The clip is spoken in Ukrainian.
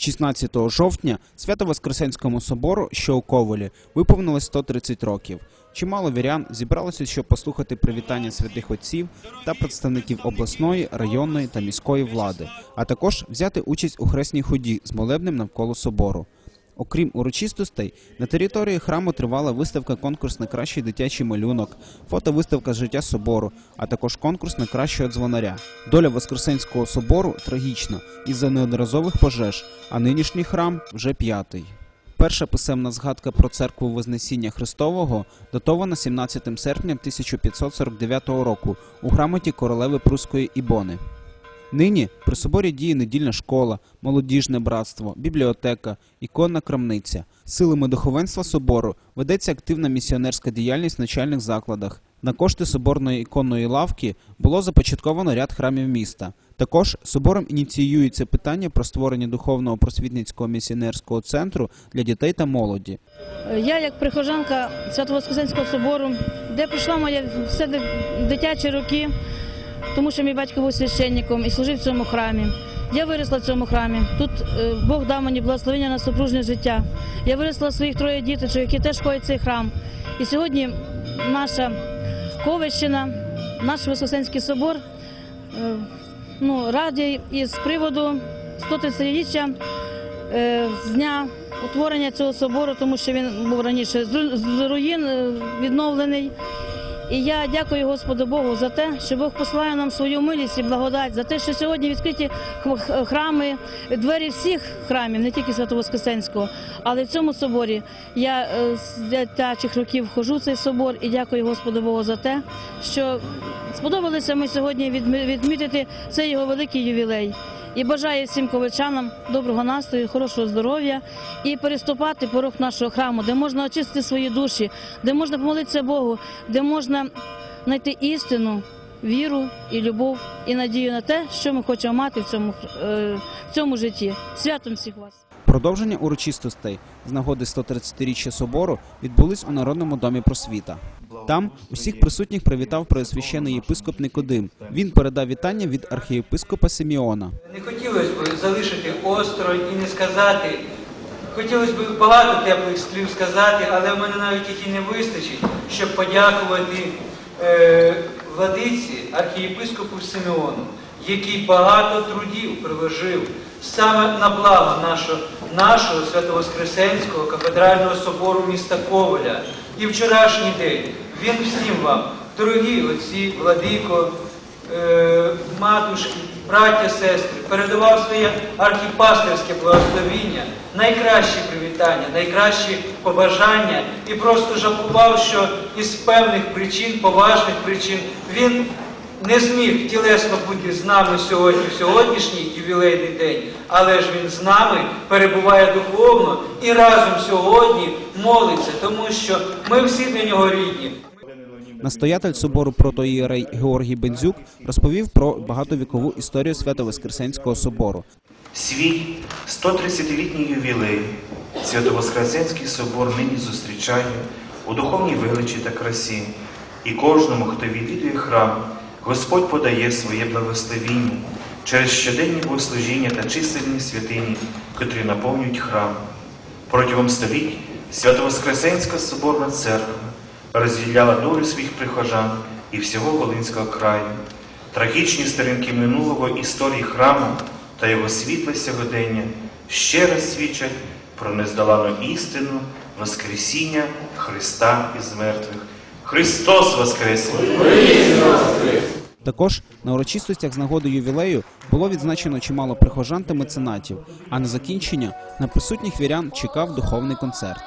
16 жовтня Свято-Воскресенському собору, що у Ковелі, виповнилось 130 років. Чимало вірян зібралося, щоб послухати привітання святих отців та представників обласної, районної та міської влади, а також взяти участь у хресній ході з молебнем навколо собору. Окрім урочистостей, на території храму тривала виставка конкурс на кращий дитячий малюнок, фотовиставка життя собору, а також конкурс на кращого дзвонаря. Доля Воскресенського собору трагічна із-за неодноразових пожеж, а нинішній храм вже п'ятий. Перша писемна згадка про церкву Вознесіння Христового датована 17 серпня 1549 року у грамоті королеви Пруської Ібони. Нині при соборі діє недільна школа, молодіжне братство, бібліотека, іконна крамниця. Силами духовенства собору ведеться активна місіонерська діяльність в начальних закладах. На кошти соборної іконної лавки було започатковано ряд храмів міста. Також собором ініціюється питання про створення духовного просвітницького місіонерського центру для дітей та молоді. Я, як прихожанка Свято-Воскресенського собору, де пройшла моє все дитячі роки, тому що мій батько був священником і служив в цьому храмі. Я виросла в цьому храмі. Тут е, Бог дав мені благословення на супружнє життя. Я виросла своїх троє діточок, які теж ходять в цей храм. І сьогодні наша Ковищина, наш Воскресенський собор е, ну, радий із приводу 130-річчя е, з дня утворення цього собору, тому що він був раніше з руїн відновлений. І я дякую Господу Богу за те, що Бог посилає нам свою милість і благодать, за те, що сьогодні відкриті храми, двері всіх храмів, не тільки Свято-Воскресенського, але в цьому соборі я е, з дитячих років ходжу в цей собор і дякую Господу Богу за те, що сподобалося ми сьогодні відмітити цей його великий ювілей. І бажаю всім ковичанам доброго настрою, хорошого здоров'я і переступати порог нашого храму, де можна очистити свої душі, де можна помолитися Богу, де можна знайти істину, віру і любов, і надію на те, що ми хочемо мати в цьому, е, в цьому житті. Святом всіх вас! Продовження урочистостей з нагоди 130-річчя собору відбулись у Народному домі просвіта. Там усіх присутніх привітав преосвящений єпископ Никодим. Він передав вітання від архієпископа Симеона. Не хотілося б залишити осторонь і не сказати. Хотілося б багато теплих слів сказати, але в мене навіть їх і не вистачить, щоб подякувати е, владиці, архієпископу Симеону, який багато трудів приложив саме на благо нашого, нашого Свято-Воскресенського кафедрального собору міста Коваля. І вчорашній день він всім вам, дорогі отці, владико, е, матушки, браття, сестри, передавав своє архіпастерське благословіння, найкращі привітання, найкращі побажання і просто жалкував, що із певних причин, поважних причин, він не зміг тілесно бути з нами сьогодні, в сьогоднішній ювілейний день, але ж він з нами перебуває духовно і разом сьогодні молиться, тому що ми всі для нього рідні. Настоятель собору протоїерей Георгій Бензюк розповів про багатовікову історію Свято-Воскресенського собору. Свій 130-літній ювілей Свято-Воскресенський собор нині зустрічає у духовній величі та красі, і кожному, хто відвідує храм, Господь подає своє благословіння через щоденні богослужіння та чисельні святині, котрі наповнюють храм. Протягом століть Свято-Воскресенська соборна церква розділяла долю своїх прихожан і всього Волинського краю. Трагічні сторінки минулого історії храму та його світле сьогодення ще раз свідчать про нездолану істину Воскресіння Христа із мертвих. Христос Воскрес! Також на урочистостях з нагоди ювілею було відзначено чимало прихожан та меценатів. А на закінчення на присутніх вірян чекав духовний концерт.